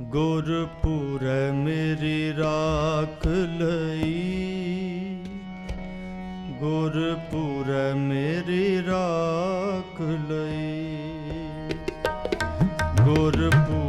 ਗੁਰਪੁਰ ਮੇਰੀ ਰਾਖ ਲਈ। ਗੁਰਪੁਰ ਮੇਰੀ ਰਾਖ ਲਈ। ਗੁਰਪੁਰ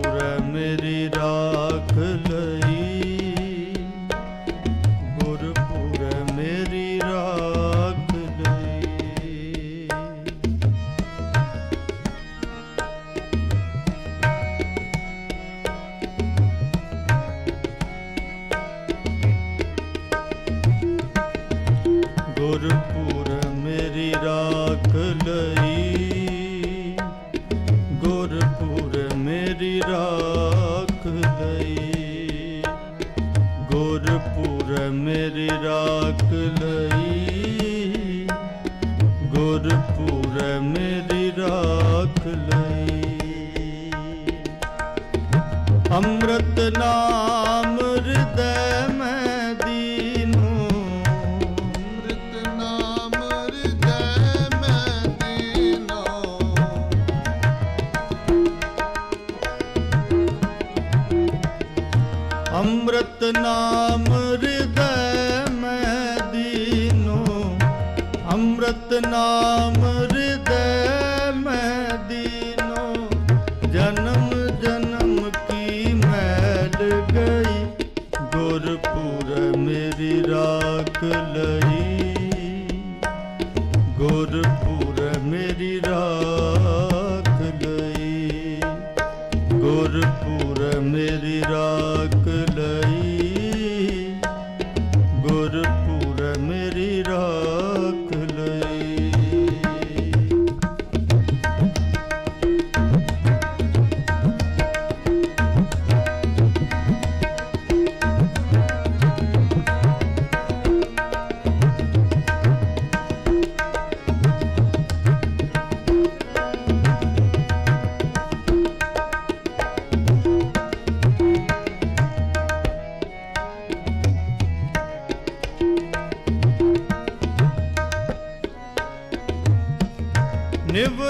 लई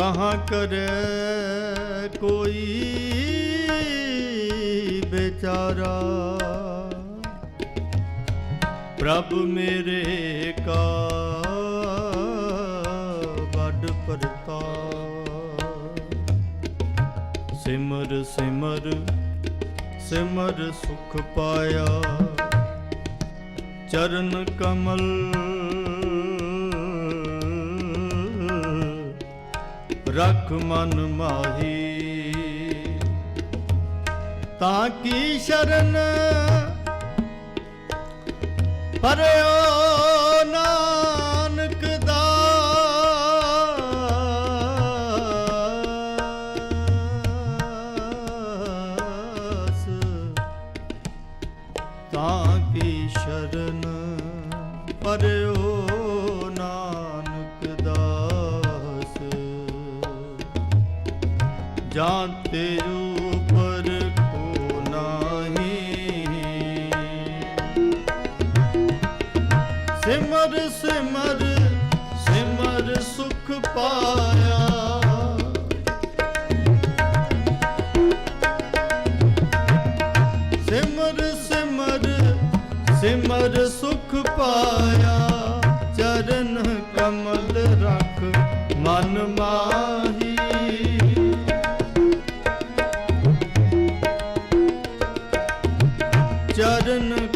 ਕਹਾ ਕਰੇ ਕੋਈ ਵਿਚਾਰਾ? ਪ੍ਰਭ ਮੇਰੇ ਕਾ ਵੱਡ ਪਰਤਾ। ਸਿਮਰ ਸਿਮਰ ਸਿਮਰ ਸੁਖ ਪਾਇਆ। ਚਰਨ ਕਮਲ ਰਖ ਮਨ ਮਾਹੀ। ਤਾਂ ਕੀ ਸ਼ਰਨ ਪਰਿਓ ਤੇ ਉਪਰ ਸਿਮਰ ਸਿਮਰ ਸਿਮਰ ਸੁਖ ਪਾਇਆ। ਸਿਮਰ ਸਿਮਰ ਸਿਮਰ ਸੁਖ ਪਾਇਆ। शरण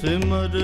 ਸਿਮਰ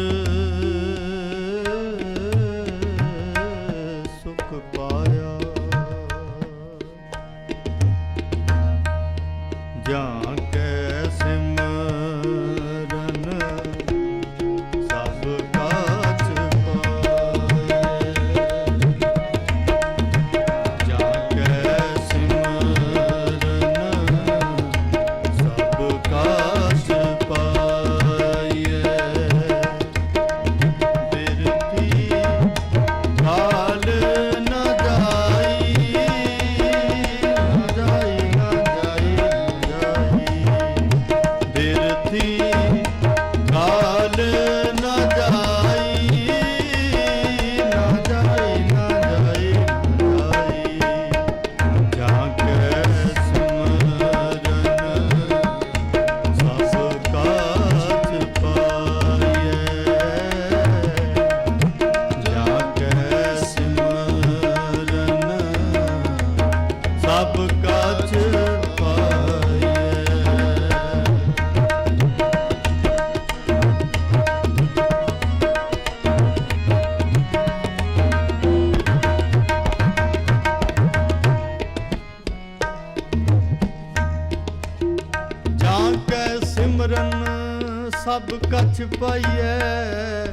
ਕਛ ਪਾਈਐ।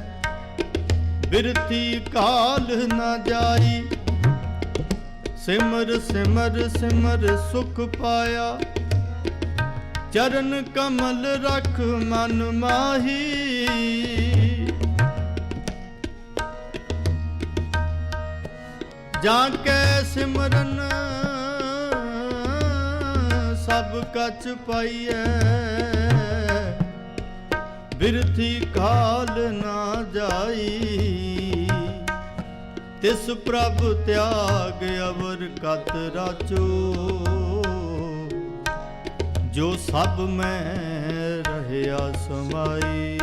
ਬਿਰਤੀ ਕਾਲ ਨਾ ਜਾਈ। ਸਿਮਰ ਸਿਮਰ ਸਿਮਰ ਸੁਖ ਪਾਇਆ। ਚਰਨ ਕਮਲ ਰਖ ਮਨ ਮਾਹੀ। ਜਾਂ ਕੈ ਸਿਮਰਨ ਸਭ ਕਛ ਪਾਈਐ। ਬਿਰਥੀ ਕਾਲ ਨਾ ਜਾਈ। ਤਿਸ ਪ੍ਰਭ ਤਿਆਗ ਅਵਰ ਕਤ ਰਾਚੋ। ਜੋ ਸਭ ਮੈਂ ਰਹਿਆ ਸਮਾਈ।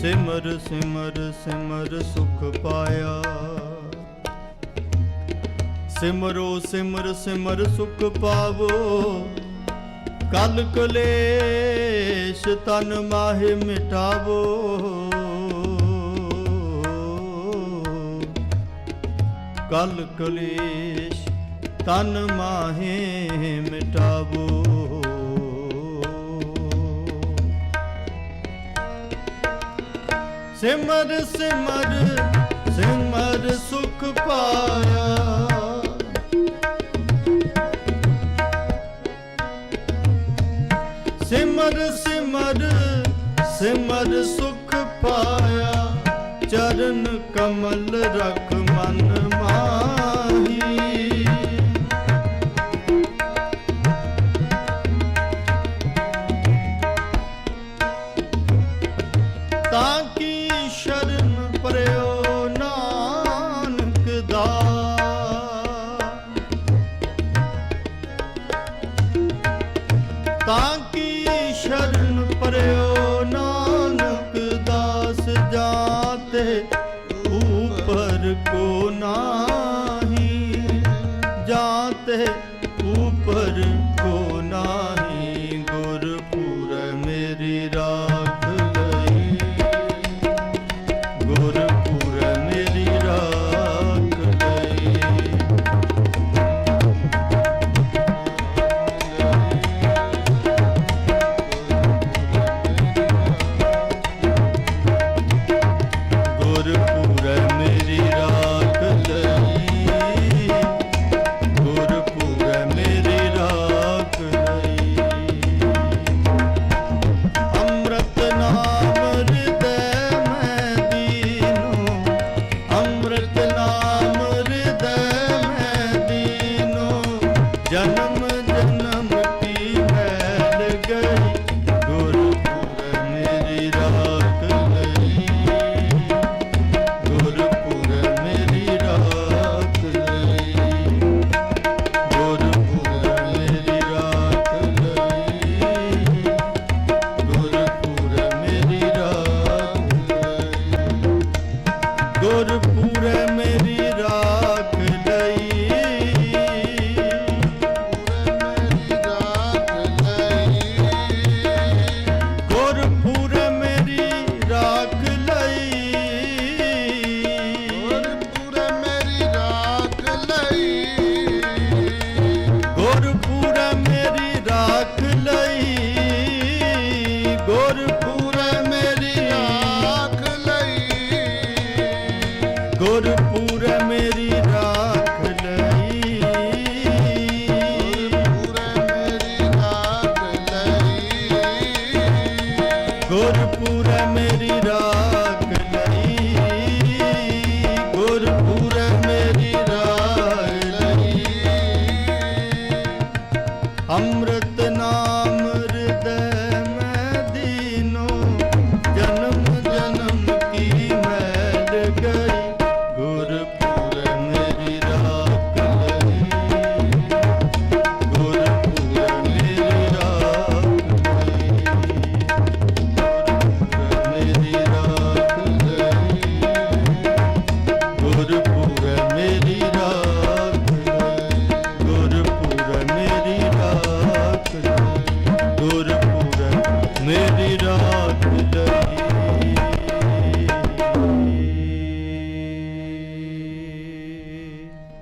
ਸਿਮਰ ਸਿਮਰ ਸਿਮਰ ਸੁਖ ਪਾਇਆ। ਸਿਮਰੋ, ਸਿਮਰ ਸਿਮਰ ਸੁਖ ਪਾਵੋ। ਕਲ ਕਲੇਸ਼ ਤਨ ਮਾਹਿ ਮਿਟਾਵੋ। ਕਲ ਕਲੇਸ਼ ਤਨ ਮਾਹਿ ਮਿਟਾਵੋ। ਸਿਮਰ ਸਿਮਰ ਸਿਮਰ ਸੁਖ ਪਾਇਆ। ਸਿਮਰ ਸੁਖ ਪਾਇਆ ਚਰਨ ਕਮਲ ਰਖ good. Food.